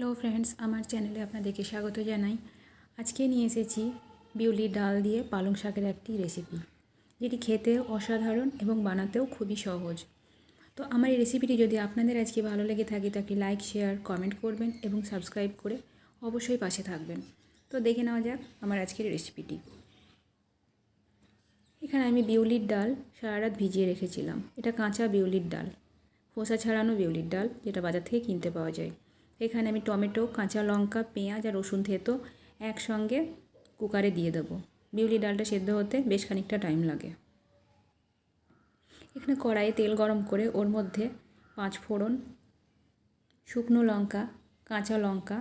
Hello friends, আমার চ্যানেলে আপনাদেরকে স্বাগত জানাই। আজকে নিয়ে এসেছি বিউলি ডাল দিয়ে পালং শাকের একটি রেসিপি যেটি খেতে অসাধারণ এবং বানাতেও খুবই সহজ। তো আমার এই রেসিপিটি যদি আপনাদের আজকে ভালো লেগে থাকে, তো একটি লাইক শেয়ার কমেন্ট করবেন এবং সাবস্ক্রাইব করে অবশ্যই পাশে থাকবেন। তো দেখে নেওয়া যাক আমার আজকের রেসিপিটি এখানে আমি বিউলির ডাল সারা রাত ভিজিয়ে রেখেছিলাম। এটা কাঁচা বিউলির ডাল, খোসা ছাড়ানো বিউলির ডাল, যেটা বাজার থেকে কিনতে পাওয়া যায়। এখানে আমি টমেটো, কাঁচা লঙ্কা, পেঁয়াজ আর রসুন থেতো একসঙ্গে কুকারে দিয়ে দেবো। বিউলি ডালটা সেদ্ধ হতে বেশ খানিকটা টাইম লাগে। এখানে কড়াইয়ে তেল গরম করে ওর মধ্যে পাঁচ ফোড়ন, শুকনো লঙ্কা, কাঁচা লঙ্কা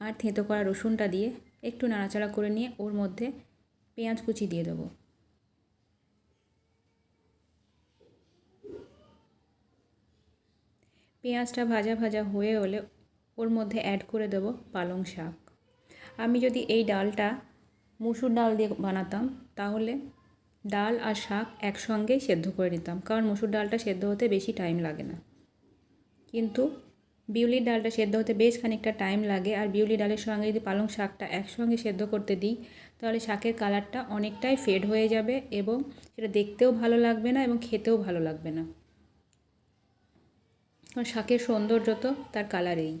আর থেঁতো করা রসুনটা দিয়ে একটু নাড়াচাড়া করে নিয়ে ওর মধ্যে পেঁয়াজ কুচি দিয়ে দেবো। পেঁয়াজটা ভাজা ভাজা হয়ে হলে ওর মধ্যে অ্যাড করে দেবো পালং শাক। আমি যদি এই ডালটা মুসুর ডাল দিয়ে বানাতাম, তাহলে ডাল আর শাক একসঙ্গেই সেদ্ধ করে নিতাম, কারণ মুসুর ডালটা সেদ্ধ হতে বেশি টাইম লাগে না। কিন্তু বিউলির ডালটা সেদ্ধ হতে বেশ খানিকটা টাইম লাগে, আর বিউলি ডালের সঙ্গে যদি পালং শাকটা একসঙ্গে সেদ্ধ করতে দিই, তাহলে শাকের কালারটা অনেকটাই ফেড হয়ে যাবে এবং সেটা দেখতেও ভালো লাগবে না এবং খেতেও ভালো লাগবে না। শাকের সৌন্দর্য তো তার কালারেই।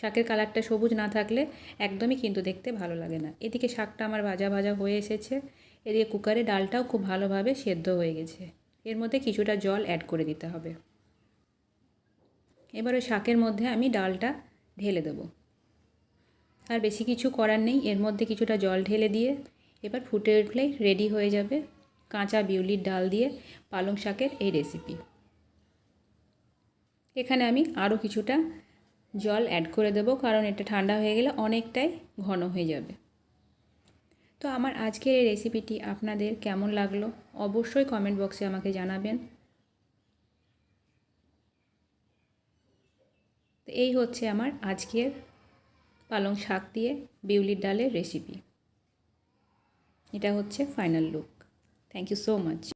শাকের কালারটা সবুজ না থাকলে একদমই কিন্তু দেখতে ভালো লাগে না। এদিকে শাকটা আমার ভাজা ভাজা হয়ে এসেছে। এদিকে কুকারে ডালটাও খুব ভালোভাবে সেদ্ধ হয়ে গেছে। এর মধ্যে কিছুটা জল অ্যাড করে দিতে হবে। এবার শাকের মধ্যে আমি ডালটা ঢেলে দেবো। আর বেশি কিছু করার নেই। এর মধ্যে কিছুটা জল ঢেলে দিয়ে এবার ফুটে উঠলেই রেডি হয়ে যাবে কাঁচা বিউলির ডাল দিয়ে পালং শাকের এই রেসিপি এখানে আমি আরও কিছুটা জল অ্যাড করে দেবো, কারণ এটা ঠান্ডা হয়ে গেলে অনেকটাই ঘন হয়ে যাবে। তো আমার আজকের এই রেসিপিটি আপনাদের কেমন লাগল অবশ্যই কমেন্ট বক্সে আমাকে জানাবেন। তো এই হচ্ছে আমার আজকের পালং শাক দিয়ে বিউলির ডালের রেসিপি এটা হচ্ছে final look thank you so much